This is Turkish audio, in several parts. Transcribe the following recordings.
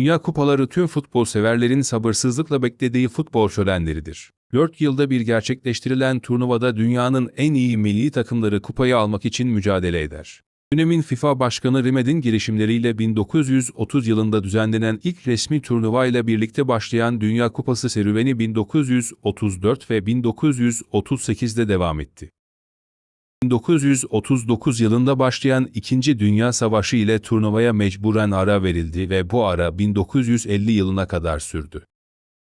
Dünya kupaları tüm futbol severlerin sabırsızlıkla beklediği futbol şölenleridir. 4 yılda bir gerçekleştirilen turnuvada dünyanın en iyi milli takımları kupayı almak için mücadele eder. Dönemin FIFA Başkanı Rimed'in girişimleriyle 1930 yılında düzenlenen ilk resmi turnuva ile birlikte başlayan Dünya Kupası serüveni 1934 ve 1938'de devam etti. 1939 yılında başlayan İkinci Dünya Savaşı ile turnuvaya mecburen ara verildi ve bu ara 1950 yılına kadar sürdü.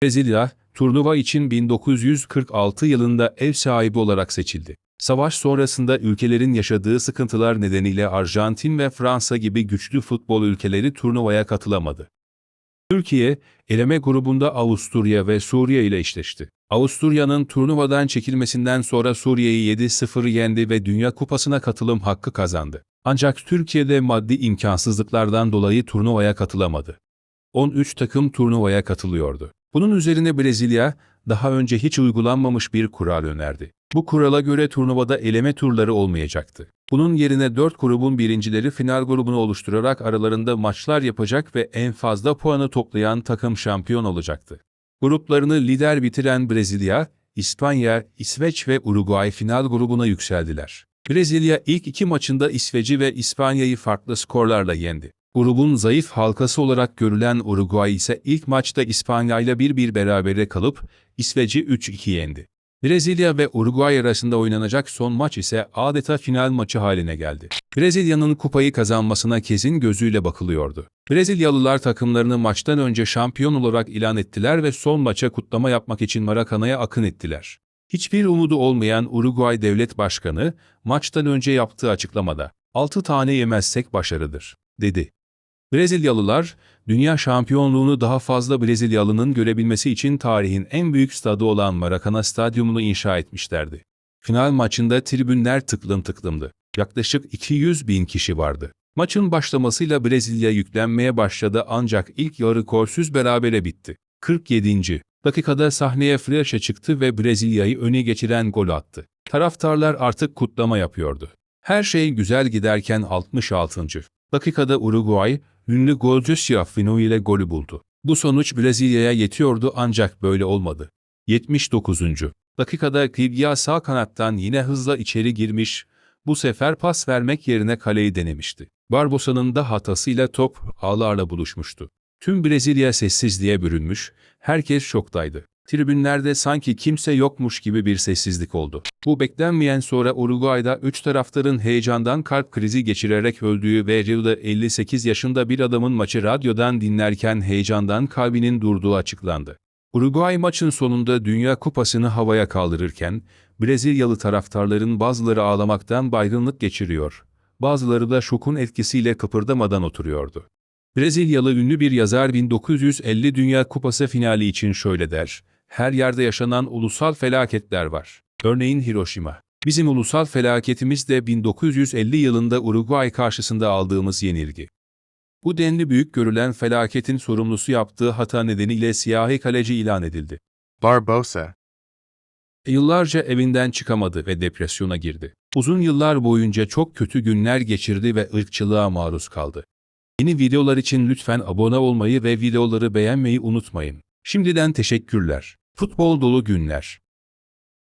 Brezilya, turnuva için 1946 yılında ev sahibi olarak seçildi. Savaş sonrasında ülkelerin yaşadığı sıkıntılar nedeniyle Arjantin ve Fransa gibi güçlü futbol ülkeleri turnuvaya katılamadı. Türkiye, eleme grubunda Avusturya ve Suriye ile eşleşti. Avusturya'nın turnuvadan çekilmesinden sonra Suriye'yi 7-0 yendi ve Dünya Kupası'na katılım hakkı kazandı. Ancak Türkiye'de maddi imkansızlıklardan dolayı turnuvaya katılamadı. 13 takım turnuvaya katılıyordu. Bunun üzerine Brezilya, daha önce hiç uygulanmamış bir kural önerdi. Bu kurala göre turnuvada eleme turları olmayacaktı. Bunun yerine 4 grubun birincileri final grubunu oluşturarak aralarında maçlar yapacak ve en fazla puanı toplayan takım şampiyon olacaktı. Gruplarını lider bitiren Brezilya, İspanya, İsveç ve Uruguay final grubuna yükseldiler. Brezilya ilk iki maçında İsveç'i ve İspanya'yı farklı skorlarla yendi. Grubun zayıf halkası olarak görülen Uruguay ise ilk maçta İspanya ile 1-1 berabere kalıp İsveç'i 3-2 yendi. Brezilya ve Uruguay arasında oynanacak son maç ise adeta final maçı haline geldi. Brezilya'nın kupayı kazanmasına kesin gözüyle bakılıyordu. Brezilyalılar takımlarını maçtan önce şampiyon olarak ilan ettiler ve son maça kutlama yapmak için Maracana'ya akın ettiler. Hiçbir umudu olmayan Uruguay Devlet Başkanı, maçtan önce yaptığı açıklamada, 6 tane yemezsek başarıdır, dedi. Brezilyalılar, dünya şampiyonluğunu daha fazla Brezilyalının görebilmesi için tarihin en büyük stadı olan Maracana Stadyumunu inşa etmişlerdi. Final maçında tribünler tıklım tıklımdı. Yaklaşık 200 bin kişi vardı. Maçın başlamasıyla Brezilya yüklenmeye başladı ancak ilk yarı golsüz berabere bitti. 47. dakikada sahneye Flecha çıktı ve Brezilya'yı öne geçiren gol attı. Taraftarlar artık kutlama yapıyordu. Her şey güzel giderken 66. dakikada Uruguay, ünlü golcü Schiaffino ile golü buldu. Bu sonuç Brezilya'ya yetiyordu ancak böyle olmadı. 79. dakikada Kibya sağ kanattan yine hızla içeri girmiş, bu sefer pas vermek yerine kaleyi denemişti. Barbosa'nın da hatasıyla top ağlarla buluşmuştu. Tüm Brezilya sessizliğe bürünmüş, herkes şoktaydı. Tribünlerde sanki kimse yokmuş gibi bir sessizlik oldu. Bu beklenmeyen sonra Uruguay'da üç taraftarın heyecandan kalp krizi geçirerek öldüğü ve Rio'da 58 yaşında bir adamın maçı radyodan dinlerken heyecandan kalbinin durduğu açıklandı. Uruguay maçın sonunda Dünya Kupası'nı havaya kaldırırken, Brezilyalı taraftarların bazıları ağlamaktan baygınlık geçiriyor, bazıları da şokun etkisiyle kıpırdamadan oturuyordu. Brezilyalı ünlü bir yazar 1950 Dünya Kupası finali için şöyle der, her yerde yaşanan ulusal felaketler var. Örneğin Hiroşima. Bizim ulusal felaketimiz de 1950 yılında Uruguay karşısında aldığımız yenilgi. Bu denli büyük görülen felaketin sorumlusu yaptığı hata nedeniyle siyahi kaleci ilan edildi. Barbosa, Yıllarca evinden çıkamadı ve depresyona girdi. Uzun yıllar boyunca çok kötü günler geçirdi ve ırkçılığa maruz kaldı. Yeni videolar için lütfen abone olmayı ve videoları beğenmeyi unutmayın. Şimdiden teşekkürler. Futbol dolu günler.